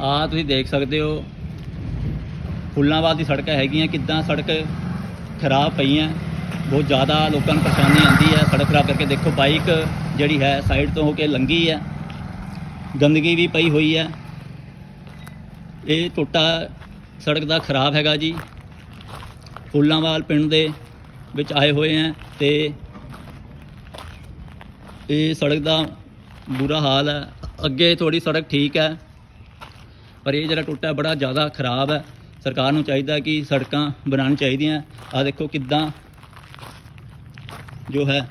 ਆ ਤੁਸੀਂ ਦੇਖ ਸਕਦੇ ਹੋ ਫੁੱਲਾਂਵਾਲ ਦੀ ਸੜਕਾਂ ਹੈਗੀਆਂ, ਕਿੱਦਾਂ ਸੜਕ ਖਰਾਬ ਪਈਆਂ, ਬਹੁਤ ਜ਼ਿਆਦਾ ਲੋਕਾਂ ਨੂੰ ਪਰੇਸ਼ਾਨੀ ਆਉਂਦੀ ਹੈ, ਸੜਕ ਖਰਾਬ ਕਰਕੇ ਦੇਖੋ ਬਾਈਕ ਜਿਹੜੀ ਹੈ ਸਾਈਡ ਤੋਂ ਹੋ ਕੇ ਲੰਗੀ ਹੈ, ਗੰਦਗੀ ਵੀ ਪਈ ਹੋਈ ਹੈ। ਇਹ ਟੋਟਾ ਸੜਕ ਦਾ ਖਰਾਬ ਹੈਗਾ ਜੀ। ਫੁੱਲਾਂਵਾਲ ਪਿੰਡ ਦੇ ਵਿੱਚ ਆਏ ਹੋਏ ਹੈ ਤੇ ਇਹ ਸੜਕ ਦਾ ਬੁਰਾ ਹਾਲ ਹੈ। ਅੱਗੇ ਥੋੜੀ ਸੜਕ ਠੀਕ ਹੈ। ਪਰ ਇਹ ਜਿਹੜਾ ਟੁੱਟਾ ਬੜਾ ਜ਼ਿਆਦਾ ਖਰਾਬ ਹੈ। ਸਰਕਾਰ ਨੂੰ ਚਾਹੀਦਾ ਕਿ ਸੜਕਾਂ ਬਣਾਉਣੀ ਚਾਹੀਦੀਆਂ। ਆ ਦੇਖੋ ਕਿੱਦਾਂ ਜੋ ਹੈ,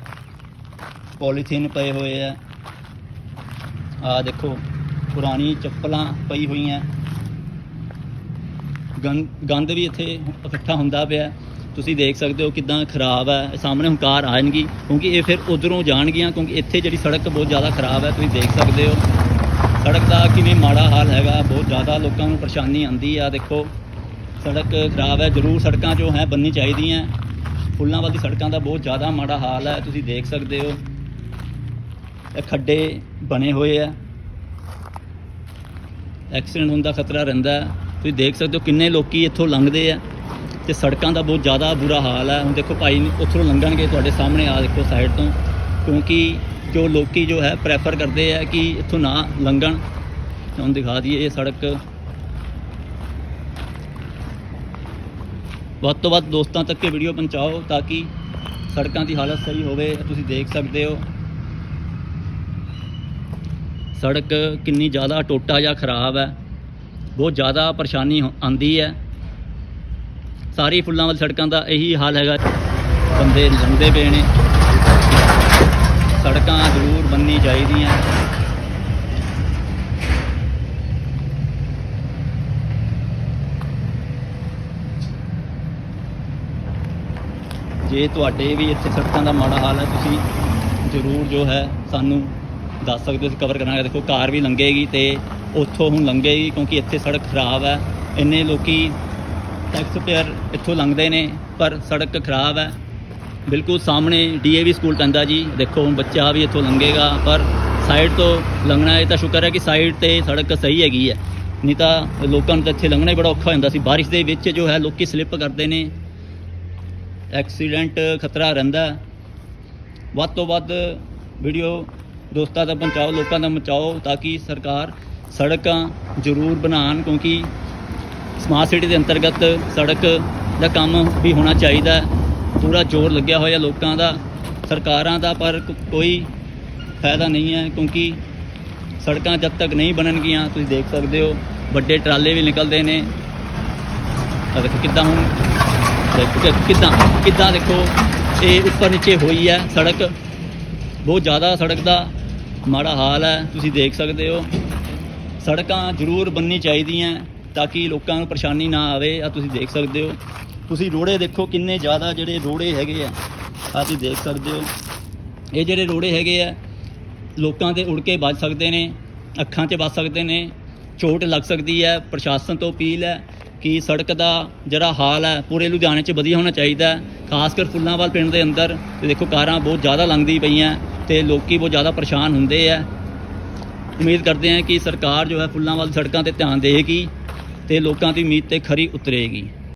ਪੋਲੀਥੀਨ ਪਏ ਹੋਏ ਆ ਆ ਦੇਖੋ, ਪੁਰਾਣੀ ਚੱਪਲਾਂ ਪਈ ਹੋਈਆਂ। ਗੰਦ ਗੰਦ ਵੀ ਇੱਥੇ ਇਕੱਠਾ ਹੁੰਦਾ ਪਿਆ। ਤੁਸੀਂ ਦੇਖ ਸਕਦੇ ਹੋ ਕਿਦਾਂ ਖਰਾਬ ਹੈ। ਸਾਹਮਣੇ ਹੁਣ ਕਾਰ ਆਣਗੀ ਕਿਉਂਕਿ ਇਹ ਫਿਰ ਉਧਰੋਂ ਜਾਣਗੀਆਂ, ਕਿਉਂਕਿ ਇੱਥੇ ਜਿਹੜੀ ਸੜਕ ਬਹੁਤ ਜ਼ਿਆਦਾ ਖਰਾਬ ਹੈ, ਤੁਸੀਂ ਦੇਖ ਸਕਦੇ ਹੋ। ਸੜਕ ਦਾ ਕਿਵੇਂ ਮਾੜਾ ਹਾਲ ਹੈਗਾ, ਬਹੁਤ ਜ਼ਿਆਦਾ ਲੋਕਾਂ ਨੂੰ ਪਰੇਸ਼ਾਨੀ ਆਉਂਦੀ ਆ, ਦੇਖੋ। ਸੜਕ ਖਰਾਬ ਹੈ, ਜ਼ਰੂਰ ਸੜਕਾਂ ਜੋ ਹੈ ਬੰਨੀ ਚਾਹੀਦੀਆਂ। ਫੁੱਲਾਂ ਵਾਲੀ ਸੜਕਾਂ ਦਾ ਬਹੁਤ ਜ਼ਿਆਦਾ ਮਾੜਾ ਹਾਲ ਹੈ, ਤੁਸੀਂ ਦੇਖ ਸਕਦੇ ਹੋ। ਇਹ ਖੱਡੇ ਬਣੇ ਹੋਏ ਆ। ਐਕਸੀਡੈਂਟ ਹੋਣ ਦਾ ਖਤਰਾ ਰਹਿੰਦਾ ਤੁਸੀਂ ਦੇਖ ਸਕਦੇ ਹੋ ਕਿੰਨੇ ਲੋਕੀ ਇੱਥੋਂ ਲੰਘਦੇ ਆ ਤੇ ਸੜਕਾਂ ਦਾ ਬਹੁਤ ਜ਼ਿਆਦਾ ਬੁਰਾ ਹਾਲ ਹੈ। ਹੁਣ ਦੇਖੋ ਭਾਈ, ਉੱਥੋਂ ਲੰਘਣਗੇ ਤੁਹਾਡੇ ਸਾਹਮਣੇ ਆ ਦੇਖੋ ਸਾਈਡ ਤੋਂ। ਕਿਉਂਕਿ ਜੋ ਲੋਕੀ ਜੋ ਹੈ ਪ੍ਰੈਫਰ ਕਰਦੇ ਆ ਕਿ ਇੱਥੋਂ ਨਾ ਲੰਘਣ। ਤੁਹਾਨੂੰ ਦਿਖਾ ਦਈਏ ਇਹ ਸੜਕ। ਵੱਧ ਤੋਂ ਵੱਧ ਦੋਸਤਾਂ ਤੱਕ ਇਹ ਵੀਡੀਓ ਪਹੁੰਚਾਓ ਤਾਂ ਕਿ ਸੜਕਾਂ ਦੀ ਹਾਲਤ ਸਹੀ ਹੋਵੇ, ਤੁਸੀਂ ਦੇਖ ਸਕਦੇ ਹੋ। ਸੜਕ ਕਿੰਨੀ ਜ਼ਿਆਦਾ ਟੋਟਾ ਜਾਂ ਖਰਾਬ ਹੈ। ਬਹੁਤ ਜ਼ਿਆਦਾ ਪਰੇਸ਼ਾਨੀ ਹੋ- ਆਉਂਦੀ ਹੈ। ਸਾਰੀ ਫੁੱਲਾਂ ਵਾਲੀ ਸੜਕਾਂ ਦਾ ਇਹੀ ਹਾਲ ਹੈਗਾ। ਬੰਦੇ ਲੰਘਦੇ ਪਏ ਨੇ। ਸੜਕਾਂ ਜ਼ਰੂਰ ਬੰਨੀ ਚਾਹੀਦੀਆਂ। ਜੇ ਤੁਹਾਡੇ ਵੀ ਇੱਥੇ ਸੜਕਾਂ ਦਾ ਮਾੜਾ ਹਾਲ ਹੈ, ਤੁਸੀਂ ਜ਼ਰੂਰ ਜੋ ਹੈ ਸਾਨੂੰ ਦੱਸ ਸਕਦੇ ਹੋ ਕਵਰ ਕਰਾਂਗੇ। ਦੇਖੋ, ਕਾਰ ਵੀ ਲੰਘੇਗੀ ਤੇ ਉੱਥੋਂ ਹੁਣ ਲੰਘੇਗੀ ਕਿਉਂਕਿ ਇੱਥੇ ਸੜਕ ਖਰਾਬ ਹੈ। ਇੰਨੇ ਲੋਕੀ ਟੈਕਸ ਪੇਅਰ ਇੱਥੋਂ ਲੰਘਦੇ ਨੇ, ਪਰ ਸੜਕ ਖਰਾਬ ਹੈ। ਬਿਲਕੁਲ ਸਾਹਮਣੇ ਡੀਏਵੀ ਸਕੂਲ ਪੈਂਦਾ ਜੀ। ਦੇਖੋ ਬੱਚਾ ਵੀ ਇੱਥੋਂ ਲੰਘੇਗਾ, ਪਰ ਸਾਈਡ ਤੋਂ ਲੰਘਣਾ ਇਹ ਤਾਂ ਸ਼ੁਕਰ ਹੈ ਕਿ ਸਾਈਡ ਤੇ ਸੜਕ ਸਹੀ ਹੈਗੀ ਹੈ। ਨਹੀਂ ਤਾਂ ਲੋਕਾਂ ਨੂੰ ਤਾਂ ਇੱਥੇ ਲੰਘਣਾ ਹੀ ਬੜਾ ਔਖਾ ਹੁੰਦਾ ਸੀ। ਬਾਰਿਸ਼ ਦੇ ਵਿੱਚ ਜੋ ਹੈ, ਲੋਕੀ ਸਲਿੱਪ ਕਰਦੇ ਨੇ। ਐਕਸੀਡੈਂਟ, ਖਤਰਾ ਰਹਿੰਦਾ। ਵੱਧ ਤੋਂ ਵੱਧ ਵੀਡੀਓ ਦੋਸਤਾਂ ਤੱਕ ਪਹੁੰਚਾਓ ਲੋਕਾਂ ਤੱਕ ਪਹੁੰਚਾਓ ਤਾਂ ਕਿ ਸਰਕਾਰ ਸੜਕਾਂ ਜ਼ਰੂਰ ਬਣਾਉਣ, ਕਿਉਂਕਿ ਸਮਾਰਟ ਸਿਟੀ ਦੇ ਅੰਤਰਗਤ ਸੜਕ ਦਾ ਕੰਮ ਵੀ ਹੋਣਾ ਚਾਹੀਦਾ। ਹੈ। ਪੂਰਾ ਜ਼ੋਰ ਲੱਗਿਆ ਹੋਇਆ ਲੋਕਾਂ ਦਾ, ਸਰਕਾਰਾਂ ਦਾ, ਪਰ ਕੋਈ ਫਾਇਦਾ ਨਹੀਂ ਹੈ ਕਿਉਂਕਿ ਸੜਕਾਂ ਜਦ ਤੱਕ ਨਹੀਂ ਬਣਨਗੀਆਂ, ਤੁਸੀਂ ਦੇਖ ਸਕਦੇ ਹੋ, ਵੱਡੇ ਟਰਾਲੇ ਵੀ ਨਿਕਲਦੇ ਨੇ। ਦੇਖੋ ਕਿੱਦਾਂ ਹੁਣ ਕਿੱਦਾਂ ਕਿੱਦਾਂ ਦੇਖੋ, ਇਹ ਉੱਪਰ ਨੀਚੇ ਹੋਈ ਹੈ ਸੜਕ। ਬਹੁਤ ਜ਼ਿਆਦਾ ਸੜਕ ਦਾ ਮਾੜਾ ਹਾਲ ਹੈ, ਤੁਸੀਂ ਦੇਖ ਸਕਦੇ ਹੋ। ਸੜਕਾਂ ਜ਼ਰੂਰ ਬੰਨੀ ਚਾਹੀਦੀਆਂ ਤਾਂ ਕਿ ਲੋਕਾਂ ਨੂੰ ਪਰੇਸ਼ਾਨੀ ਨਾ ਆਵੇ ਆ ਤੁਸੀਂ ਦੇਖ ਸਕਦੇ ਹੋ। ਤੁਸੀਂ ਰੋੜੇ ਦੇਖੋ ਕਿੰਨੇ ਜ਼ਿਆਦਾ ਜਿਹੜੇ ਰੋੜੇ ਹੈਗੇ ਆ। ਆ ਤੁਸੀਂ ਦੇਖ ਸਕਦੇ ਹੋ। ਇਹ ਜਿਹੜੇ ਰੋੜੇ ਹੈਗੇ ਆ, ਲੋਕਾਂ ਦੇ ਉੜ ਕੇ ਵੱਜ ਸਕਦੇ ਨੇ, ਅੱਖਾਂ 'ਚ ਵੱਜ ਸਕਦੇ ਨੇ, ਚੋਟ ਲੱਗ ਸਕਦੀ ਹੈ, ਪ੍ਰਸ਼ਾਸਨ ਤੋਂ ਅਪੀਲ ਹੈ ਕਿ ਸੜਕ ਦਾ ਜਿਹੜਾ ਹਾਲ ਹੈ, ਪੂਰੇ ਲੁਧਿਆਣੇ 'ਚ ਵਧੀਆ ਹੋਣਾ ਚਾਹੀਦਾ ਖਾਸ ਕਰ ਫੁੱਲਾਂਵਾਲ ਪਿੰਡ ਦੇ ਅੰਦਰ। ਤੇ ਦੇਖੋ ਕਾਰਾਂ ਬਹੁਤ ਜ਼ਿਆਦਾ ਲੰਘਦੀ ਪਈਆਂ ਤੇ ਲੋਕੀ ਬਹੁਤ ਜ਼ਿਆਦਾ ਪਰੇਸ਼ਾਨ ਹੁੰਦੇ ਆ। ਉਮੀਦ ਕਰਦੇ ਹਾਂ ਕਿ ਸਰਕਾਰ ਜੋ ਹੈ ਫੁੱਲਾਂਵਾਲ ਸੜਕਾਂ ਤੇ ਧਿਆਨ ਦੇਵੇਗੀ ਤੇ ਲੋਕਾਂ ਦੀ ਉਮੀਦ ਤੇ ਖਰੀ ਉਤਰੇਗੀ।